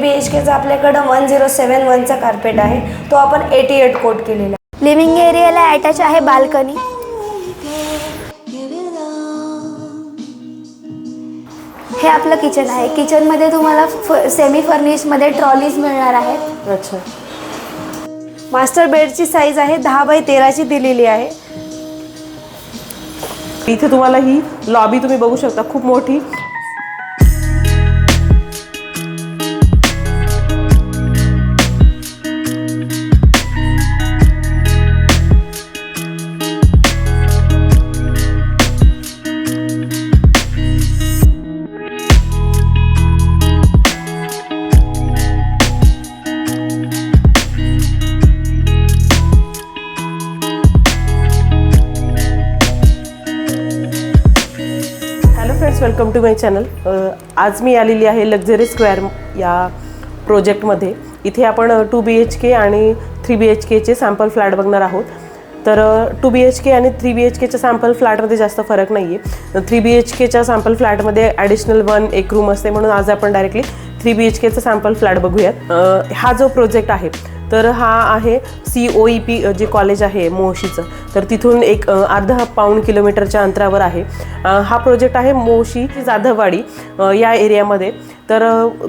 बी H केचा आपल्याकडं one zero seven वनचा कार्पेट आहे. तो आपण एटी एट कोट केलेला आहे. लिव्हिंग एरियाला अटॅच आहे बाल्कनी हे आपलं किचन आहे. किचनमध्ये तुम्हाला फ सेमी फर्निशमध्ये ट्रॉलीज मिळणार आहेत. अच्छा. मास्टर बेडची साईज आहे दहा बाय तेराची दिलेली आहे. इथे तुम्हाला ही लॉबी तुम्ही बघू शकता. खूप मोठी. Friends welcome to my channel आज मी आलेली आहे लक्झरी स्क्वेअर या प्रोजेक्टमध्ये इथे आपण टू बी एच के आणि थ्री बी एच केचे सॅम्पल फ्लॅट बघणार आहोत. तर टू बी एच के आणि थ्री बी एच केच्या सॅम्पल फ्लॅटमध्ये जास्त फरक नाही आहे थ्री बी एच केच्या सॅम्पल फ्लॅटमध्ये ॲडिशनल वन एक रूम असते म्हणून आज आपण डायरेक्टली थ्री बी एच केचा सॅम्पल फ्लॅट बघूयात. हा जो प्रोजेक्ट आहे तर हा आहे सी ओ ई पी जे कॉलेज आहे मोशीचं तर तिथून एक अर्धा पाऊण किलोमीटरच्या अंतरावर आहे. हा प्रोजेक्ट आहे मोशी जाधववाडी या एरियामध्ये तर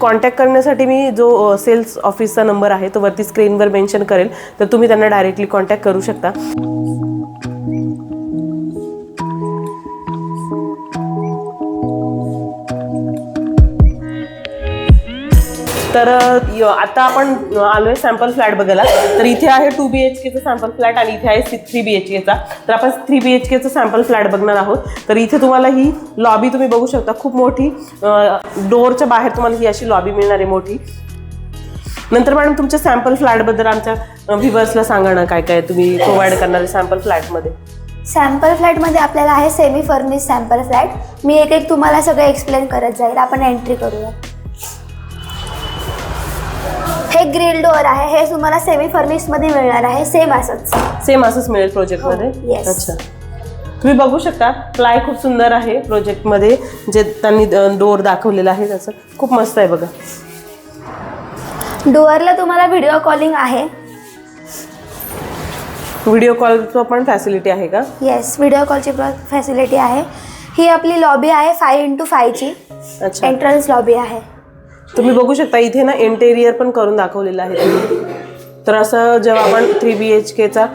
कॉन्टॅक्ट करण्यासाठी मी जो सेल्स ऑफिसचा नंबर आहे तो वरती स्क्रीनवर मेन्शन करेल. तर तुम्ही त्यांना डायरेक्टली कॉन्टॅक्ट करू शकता. तर आता आपण आलोय सॅम्पल फ्लॅट बघायला. तर इथे आहे टू बी एच केचा सॅम्पल फ्लॅट आणि इथे आहे थ्री बी एच केचा तर आपण थ्री बी एच केचा सॅम्पल फ्लॅट बघणार आहोत. तर इथे तुम्हाला ही लॉबी तुम्ही बघू शकता. खूप मोठी डोअरच्या बाहेर तुम्हाला ही अशी लॉबी मिळणार आहे मोठी. नंतर मॅडम तुमच्या सॅम्पल फ्लॅटबद्दल आमच्या व्ह्युअर्सला सांगा ना काय काय तुम्ही प्रोव्हाइड करणार सॅम्पल फ्लॅटमध्ये सॅम्पल फ्लॅटमध्ये आपल्याला आहे सेमी फर्निश सॅम्पल फ्लॅट मी एक एक तुम्हाला सगळं एक्सप्लेन करत जाईल. आपण एंट्री करूया. हे ग्रिल डोअर आहे. हे तुम्हाला सेमी फर्निशमध्ये मिळणार आहे. सेम असंच सेम असंच मिळेल प्रोजेक्टमध्ये हो, yes. अच्छा. तुम्ही बघू शकता प्लाय खूप सुंदर आहे प्रोजेक्टमध्ये जे त्यांनी डोअर दाखवलेलं आहे त्याचं. खूप मस्त आहे बघा. डोअरला तुम्हाला व्हिडिओ कॉलिंग आहे. व्हिडिओ कॉलचं पण फॅसिलिटी आहे का? येस व्हिडिओ कॉलची फॅसिलिटी आहे. ही आपली लॉबी आहे फाय इंटू फायची अच्छा. एंट्रन्स लॉबी आहे. तुम्ही बघू शकता इथे ना इंटेरियर पण करून दाखवलेलं आहे तर असं जेव्हा आपण थ्री बी एच केचा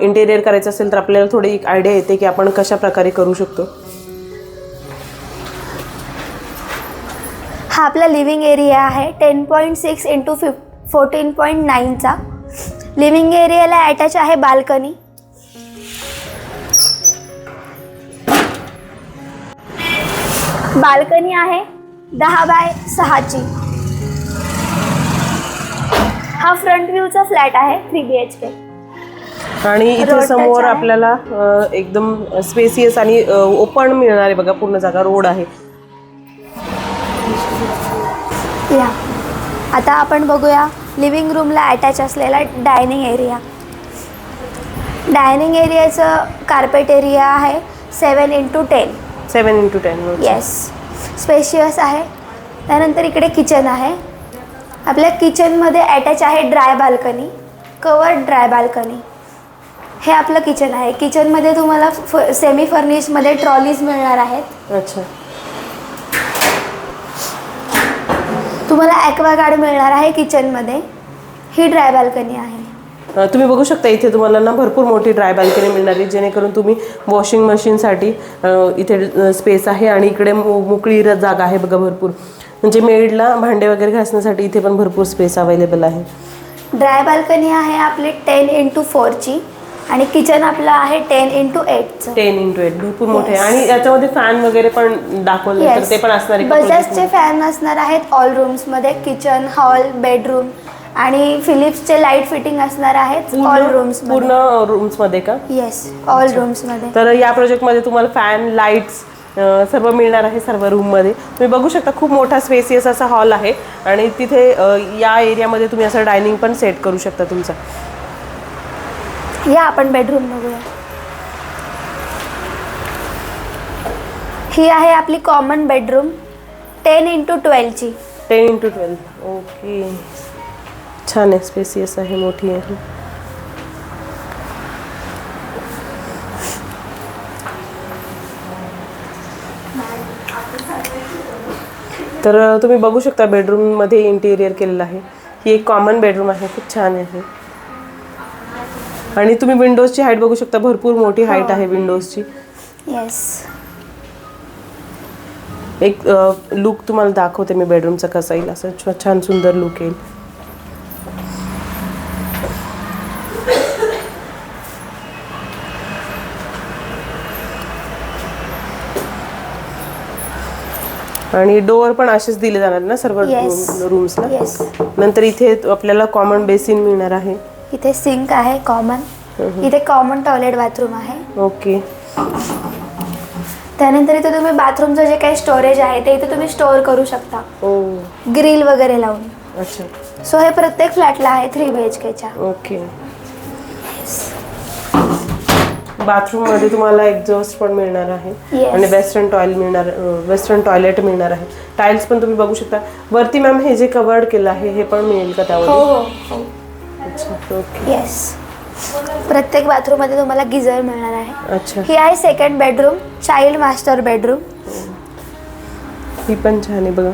इंटेरियर करायचं असेल तर आपल्याला थोडी एक आयडिया येते की आपण कशा प्रकारे करू शकतो. हा आपला लिव्हिंग एरिया आहे ten point six into फिफ fourteen point नाईनचा लिव्हिंग एरियाला अटॅच आहे बाल्कनी बाल्कनी आहे दहा बाय सहाची. हा फ्रंट व्ह्यूचा फ्लॅट आहे थ्री बी एच के. आणि इथे समोर. आपल्याला अ, एकदम स्पेसियस आणि ओपन मिळणार आहे बघा पूर्ण जागा रोड आहे. या. आता आपण बघूया लिव्हिंग रूमला अटॅच असलेला डायनिंग एरिया डायनिंग एरियाचं कार्पेट एरिया आहे seven into ten seven into ten yes spacious आहे. त्यानंतर इकडे किचन आहे. आपल्या किचनमध्ये अटॅच आहे dry balcony covered dry balcony हे आपलं किचन आहे. किचनमध्ये तुम्हाला फ सेमी फर्निशमध्ये ट्रॉलीज मिळणार आहेत. अच्छा. तुम्हाला ॲक्वा गार्ड मिळणार आहे किचनमध्ये ही ड्राय बाल्कनी आहे. तुम्ही बघू शकता इथे तुम्हाला ना भरपूर मोठी ड्राय बाल्कनी मिळणार आहे जेणेकरून तुम्ही वॉशिंग मशीनसाठी इथे स्पेस आहे आणि इकडे मो- मोकळी जागा आहे बघा भरपूर. म्हणजे मेडला भांडे वगैरे घासण्यासाठी इथे पण भरपूर स्पेस अवेलेबल आहे. ड्राय बाल्कनी आहे आपली टेन इंटू फोरची आणि किचन आपलं आहे टेन इंटू एटचं टेन इंटू एट भरपूर मोठे आहे आणि याच्यामध्ये फॅन वगैरे पण दाखवले तर ते पण असणार आहे का बजाजचे फॅन असणार आहेत ऑल रूम्समध्ये किचन हॉल बेडरूम आणि फिलिप्सचे लाइट फिटिंग असणार आहेत मध्ये? ऑल पूर्ण रूम्स पूर्ण रूम्समध्ये का? येस ऑल रूम्समध्ये तर या प्रोजेक्टमध्ये तुम्हाला फॅन लाईट्स सर्व मिळणार आहे सर्व रूममध्ये तुम्ही बघू शकता खूप मोठा स्पेसियस असा हॉल आहे आणि तिथे या एरियामध्ये तुम्ही असं डायनिंग पण सेट करू शकता तुमचा. या आपण बेडरूम बघूया. ही आहे आपली कॉमन बेडरूम टेन इंटू ट्वेल्वची टेन इंटू ट्वेल्व ओके छान आहे स्पेसियस आहे मोठी आहे. तर तुम्ही बघू शकता बेडरूममध्ये इंटिरियर केलेलं आहे. ही एक कॉमन बेडरूम आहे. खूप छान आहे आणि तुम्ही विंडोजची हाईट बघू शकता. भरपूर मोठी हाईट आहे विंडोजची येस एक लुक तुम्हाला दाखवते मी बेडरूमचा कसा येईल. असं छान सुंदर लुक येईल. आणि डोअर पण असेच दिले जाणार ना सर्व Yes. रूम्सला येस नंतर इथे आपल्याला कॉमन बेसिन मिळणार आहे. इथे सिंक आहे कॉमन इथे कॉमन टॉयलेट बाथरूम आहे. ओके त्यानंतर इथे तुम्ही बाथरूमचं जे काही स्टोरेज आहे ते इथे तुम्ही स्टोअर करू शकता. ओ ग्रिल वगैरे लावून. अच्छा. सो हे प्रत्येक फ्लॅटला आहे थ्री बी एच केच्या ओके बाथरूममध्ये तुम्हाला एक्झॉस्ट पण मिळणार आहे. Yes. आणि वेस्टर्न टॉयलेट मिळणार वेस्टर्न टॉयलेट मिळणार आहे. टाइल्स पण तुम्ही बघू शकता. वरती मॅम हे जे कवर्ड केलं आहे हे पण मिळेल का हो त्यावर हो हो. अच्छा ओके. येस प्रत्येक बाथरूममध्ये तुम्हाला गिझर मिळणार आहे. अच्छा. ही आहे second bedroom child master bedroom ही पण छान आहे बघा.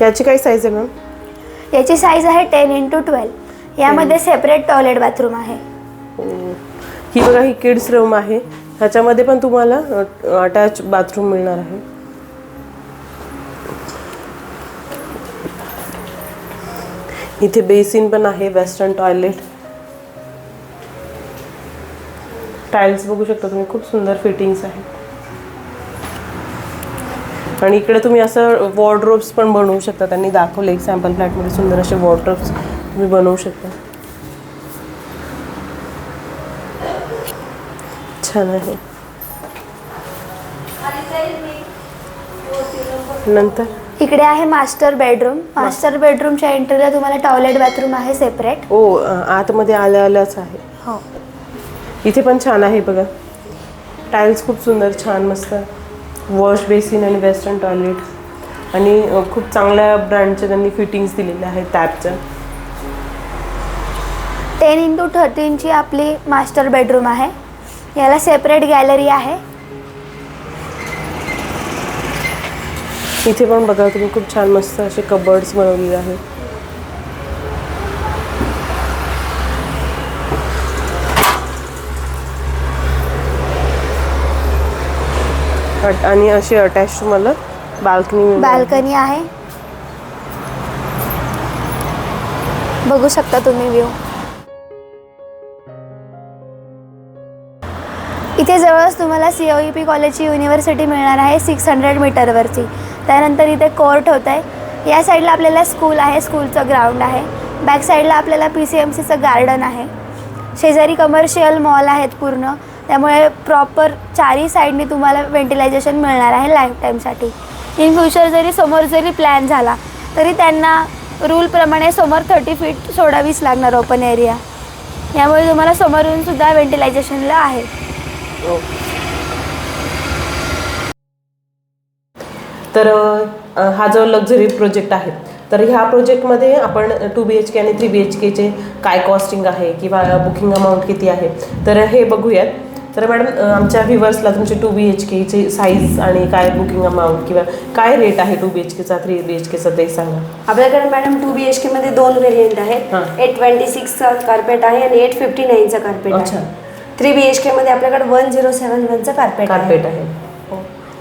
याची काय साईज आहे मॅम? याची साईज आहे टेन इंटू ट्वेल्व यामध्ये सेपरेट टॉयलेट बाथरूम आहे. ही बघा ही किड्स रूम आहे. ह्याच्यामध्ये पण तुम्हाला अटॅच बाथरूम मिळणार आहे. इथे बेसिन पण आहे वेस्टर्न टॉयलेट. टाइल्स बघू शकता तुम्ही खूप सुंदर फिटिंग्स आहे आणि इकडे तुम्ही असं वॉर्ड्रोब्स पण बनवू शकता. त्यांनी दाखवले एक सॅम्पल फ्लॅटमध्ये सुंदर असे वॉर्ड्रोब्स तुम्ही बनवू शकता. छान आहे. नंतर? इकडे आहे मास्टर बेडरूम. मास्टर बेडरूमच्या एंट्रीला तुम्हाला टॉयलेट बाथरूम आहे सेपरेट ओ अ, आतमध्ये आल्या आल्याच आहे. हो. इथे पण छान आहे बघा. टाईल्स खूप सुंदर छान मस्त. वॉश बेसिन आणि वेस्टर्न टॉयलेट आणि अ, खूप चांगल्या ब्रँडचे त्यांनी फिटिंग्स दिलेले आहेत टॅपच्या टेन इंटू थर्टीनची आपली मास्टर बेडरूम आहे. याला सेपरेट गॅलरी आहे. इथे पण बघा तुम्ही खूप छान मस्त असे कबर्ड्स बनवलेले आहेत. आणि अशी अटॅच तुम्हाला बाल्कनी बाल्कनी आहे. बघू शकता तुम्ही व्ह्यू इथे जवळच तुम्हाला सी ओ ई पी कॉलेजची युनिव्हर्सिटी मिळणार आहे सिक्स हंड्रेड मीटरवरची त्यानंतर इथे कोर्ट होत आहे या साईडला आपल्याला स्कूल आहे स्कूलचं ग्राउंड आहे. बॅक साईडला आपल्याला पी सी एम सीचं गार्डन आहे. शेजारी कमर्शियल मॉल आहेत पूर्ण. त्यामुळे प्रॉपर चारही साईडनी तुम्हाला व्हेंटिलायझेशन मिळणार आहे लाईफ टाईमसाठी इन फ्युचर जरी समोर जरी प्लॅन झाला तरी त्यांना रूलप्रमाणे समोर थर्टी फीट सोडावीच लागणार ओपन एरिया यामुळे तुम्हाला समोरून सुद्धा व्हेंटिलायझेशनला आहे. तर अ, हा जो लक्झरी प्रोजेक्ट आहे तर ह्या प्रोजेक्टमध्ये आपण टू बी एच के आणि थ्री बी एच केचे काय कॉस्टिंग आहे किंवा बुकिंग अमाऊंट किती आहे तर हे बघूयात. तर मॅडम आमच्या व्ह्युअर्सला तुमचे टू बी एच केचे साईज आणि काय बुकिंग अमाऊंट किंवा काय रेट आहे टू बी एच केचा थ्री बी एच केचा ते सांगा. आपल्याकडे madam two B H K मध्ये दोन व्हेरियंट आहेत. हां. एट ट्वेंटी सिक्सचा कार्पेट आहे आणि एट फिफ्टी नाईनचा कार्पेट अच्छा. थ्री बी एच के मध्ये आपल्याकडे वन झिरो सेवन वनचं कार्पेट कार्पेट आहे.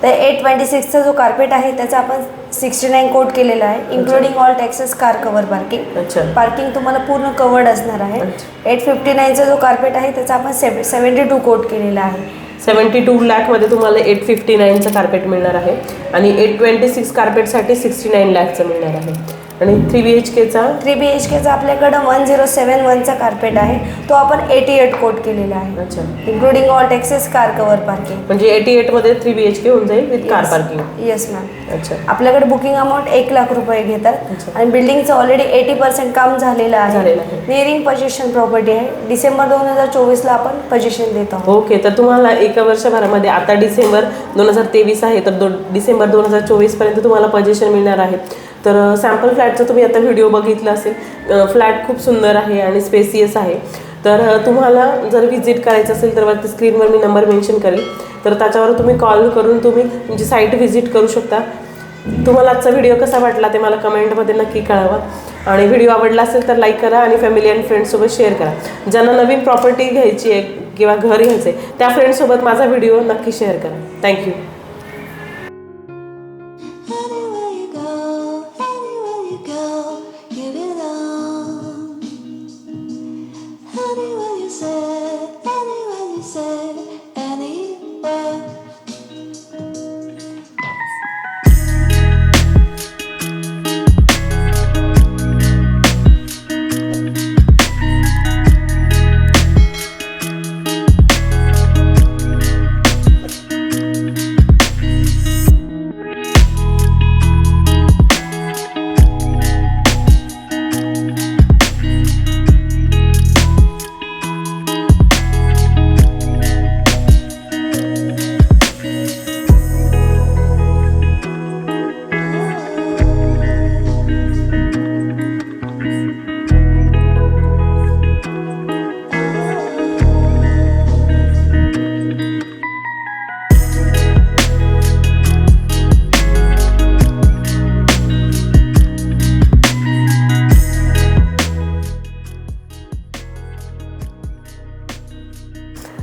तर एट ट्वेंटी सिक्सचा जो कार्पेट आहे त्याचा आपण सिक्स्टी नाईन कोट केलेला आहे including all taxes car cover parking अच्छा. पार्किंग तुम्हाला पूर्ण कवर्ड असणार आहे. एट फिफ्टी नाईनचा जो कार्पेट आहे त्याचा आपण सेव सेवन्टी टू कोट केलेला आहे. सेवन्टी टू लॅकमध्ये तुम्हाला एट फिफ्टी नाईनचं कार्पेट मिळणार आहे. आणि एट ट्वेंटी सिक्स कार्पेटसाठी सिक्स्टी नाईन लॅकचं मिळणार आहे. आणि थ्री बी एच केचा थ्री बी एच केचा आपल्याकडं वन झिरो सेवन वनचा कार्पेट आहे. तो आपण एटी एट कोट केलेला आहे. अच्छा. Including all taxes car cover parking म्हणजे एटी एटमध्ये थ्री बी एच के होऊन जाईल with car parking yes ma'am अच्छा. आपल्याकडे बुकिंग अमाऊंट एक लाख रुपये घेतात. आणि बिल्डिंगचं ऑलरेडी एटी पर्सेंट काम झालेलं आहे. झालेलं आहे. निअरिंग पोझिशन प्रॉपर्टी आहे. डिसेंबर दोन हजार चोवीसला आपण पोझिशन देत आहोत. ओके तर तुम्हाला एका वर्षभरामध्ये आता डिसेंबर दोन हजार तेवीस आहे तर दोन डिसेंबर दोन हजार चोवीसपर्यंत तुम्हाला पोझिशन मिळणार आहे. तर सॅम्पल फ्लॅटचा तुम्ही आता व्हिडिओ बघितला असेल फ्लॅट खूप सुंदर आहे आणि स्पेसियस आहे. तर तुम्हाला जर व्हिजिट करायचं असेल तर वरती स्क्रीनवर मी नंबर मेन्शन करेल. तर त्याच्यावर तुम्ही कॉल करून तुम्ही तुमची साईट व्हिजिट करू शकता. तुम्हाला आजचा व्हिडिओ कसा वाटला ते मला कमेंटमध्ये नक्की कळवा. आणि व्हिडिओ आवडला असेल तर लाईक करा आणि फॅमिली अँड फ्रेंड्ससोबत शेअर करा. ज्यांना नवीन प्रॉपर्टी घ्यायची आहे किंवा घर घ्यायचं आहे त्या फ्रेंडसोबत माझा व्हिडिओ नक्की शेअर करा. थँक्यू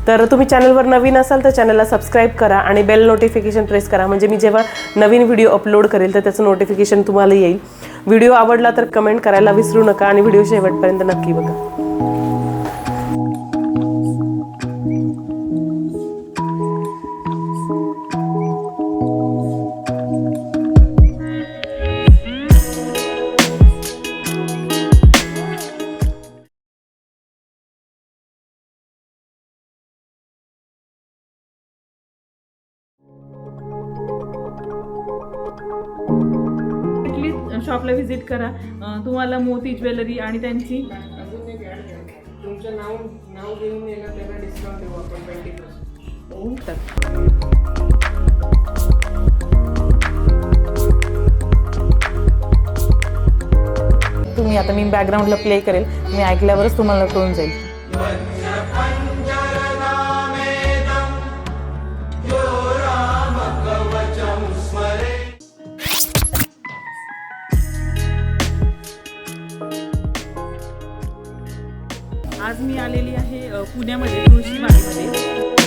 तर तुम्ही चॅनलवर नवीन असाल तर चॅनलला सबस्क्राईब करा आणि बेल नोटिफिकेशन प्रेस करा. म्हणजे मी जेव्हा नवीन व्हिडिओ अपलोड करेल तर त्याचं नोटिफिकेशन तुम्हाला येईल. व्हिडिओ आवडला तर कमेंट करायला विसरू नका आणि व्हिडिओ शेवटपर्यंत नक्की बघा. शॉपला व्हिजिट करा. तुम्हाला मोती ज्वेलरी आणि त्यांची तुमचं नाव नाव घेऊन येणं त्याला डिस्काउंट देऊ आपण ट्वेंटी तुम्ही आता मी बॅकग्राऊंडला प्ले करेल. मी ऐकल्यावरच तुम्हाला कळून जाईल. आज मी आलेली आहे पुण्यामध्ये पुण्यामध्ये तुळशीबागेमध्ये